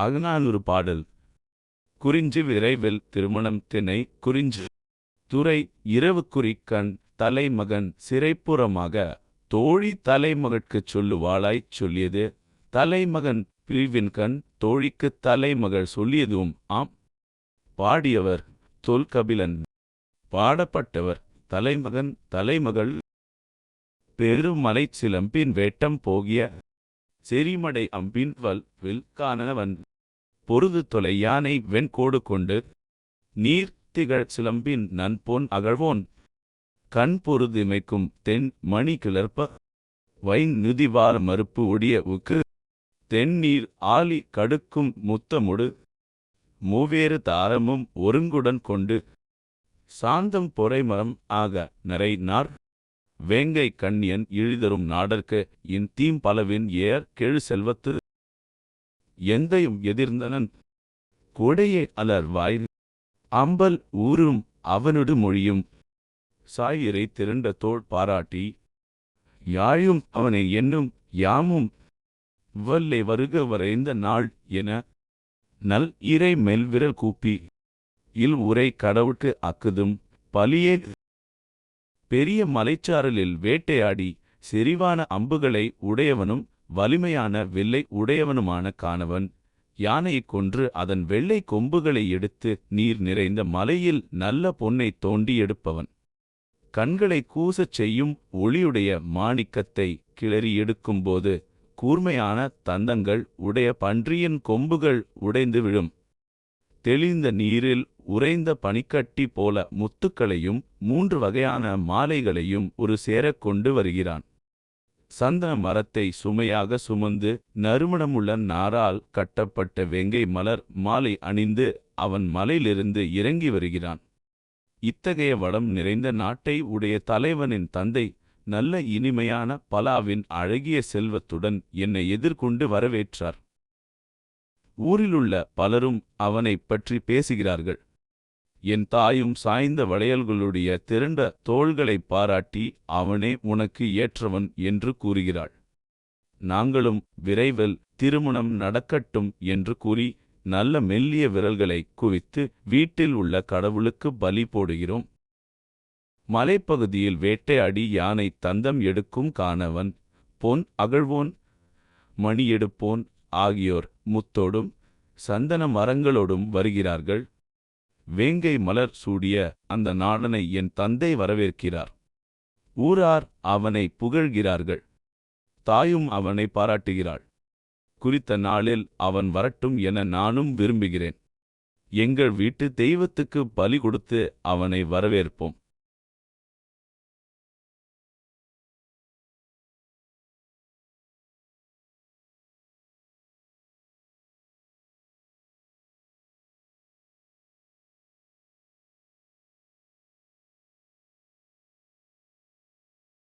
அகநானூறு பாடல். குறிஞ்சி விரைவில் திருமணம் திணை குறிஞ்சு. துறை இரவு குறிக்கண் தலைமகன் சிறைப்புறமாக. தோழி தலைமகட்குச் சொல்லுவாளாய்ச் சொல்லியது. தலைமகன் பிரிவின்கண் தோழிக்குத் தலைமகள் சொல்லியதும் ஆம். பாடியவர் தொல்கபிலன் பாடப்பட்டவர் தலைமகன் தலைமகள். பெருமலைச் சிலம்பின் வேட்டம் போகிய. செரிமடை அம்பின் வல் வில் காணவன் பொருது தொலை யானை வெண்கோடு கொண்டு நீர் திகழ் சிலம்பின் நன்பொன் அகழ்வோன் கண் பொருதிமைக்கும் தென் மணி கிளர்ப்ப வைன் நுதிவார மறுப்பு ஒடிய உக்கு தென்னீர் ஆலி கடுக்கும் முத்தமுடு மூவேறு தாரமும் ஒருங்குடன் கொண்டு சாந்தம் பொறைமரம் ஆக நரை நார் வேங்கை கண்ணியன் இழிதரும் நாடற்கு இன் தீம் பலவின் ஏர் கெழு செல்வத்து எந்தையும் எதிர்ந்தனன். கொடையே அலர் வாய் அம்பல் ஊரும் அவனுடு மொழியும். சாயிரை திரண்ட தோள் பாராட்டி. யாழும் அவனை என்னும் யாமும் வல்லை வருக வரைந்த நாள் என நல் இறை மெல்விரல் கூப்பி. இல் உரை கடவுட்டு அக்குதும் பலியே பெரிய மலைச்சாரலில் வேட்டையாடி செறிவான அம்புகளை உடையவனும் வலிமையான வில்லை உடையவனுமான காணவன். யானையைக் கொன்று அதன் வெள்ளை கொம்புகளை எடுத்து நீர் நிறைந்த மலையில் நல்ல பொன்னை தோண்டி எடுப்பவன். கண்களை கூசச் செய்யும் ஒளியுடைய மாணிக்கத்தை கிளறி எடுக்கும்போது கூர்மையான தந்தங்கள் உடைய பன்றியின் கொம்புகள் உடைந்து விழும். தெளிந்த நீரில் உறைந்த பனிக்கட்டி போல முத்துக்களையும் மூன்று வகையான மாலைகளையும் ஒரு சேரக் கொண்டு வருகிறான். சந்தன மரத்தை சுமையாக சுமந்து நறுமணமுள்ள நாரால் கட்டப்பட்ட வெங்கை மலர் மாலை அணிந்து அவன் மலையிலிருந்து இறங்கி வருகிறான். இத்தகைய வளம் நிறைந்த நாட்டை உடைய தலைவனின் தந்தை நல்ல இனிமையான பலாவின் அழகிய செல்வத்துடன் என்னை எதிர்கொண்டு வரவேற்றார். ஊரிலுள்ள பலரும் அவனைப் பற்றி பேசுகிறார்கள். என் தாயும் சாய்ந்த வளையல்களுடைய திரண்ட தோள்களைப் பாராட்டி அவனே உனக்கு ஏற்றவன் என்று கூறுகிறாள். நாங்களும் விரைவில் திருமணம் நடக்கட்டும் என்று கூறி நல்ல மெல்லிய விரல்களை குவித்து வீட்டில் உள்ள கடவுளுக்கு பலி போடுகிறோம். மலைப்பகுதியில் வேட்டையாடி யானை தந்தம் எடுக்கும் காணவன் பொன் அகழ்வோன் மணி எடுப்போன் ஆகியோர் முத்தோடும் சந்தன மரங்களோடும் வருகிறார்கள். வேங்கை மலர் சூடிய அந்த நாடனை என் தந்தை வரவேற்கிறார். ஊரார் அவனை புகழ்கிறார்கள். தாயும் அவனை பாராட்டுகிறாள். குறித்த நாளில் அவன் வரட்டும் என நானும் விரும்புகிறேன். எங்கள் வீட்டு தெய்வத்துக்கு பலி கொடுத்து அவனை வரவேற்போம்.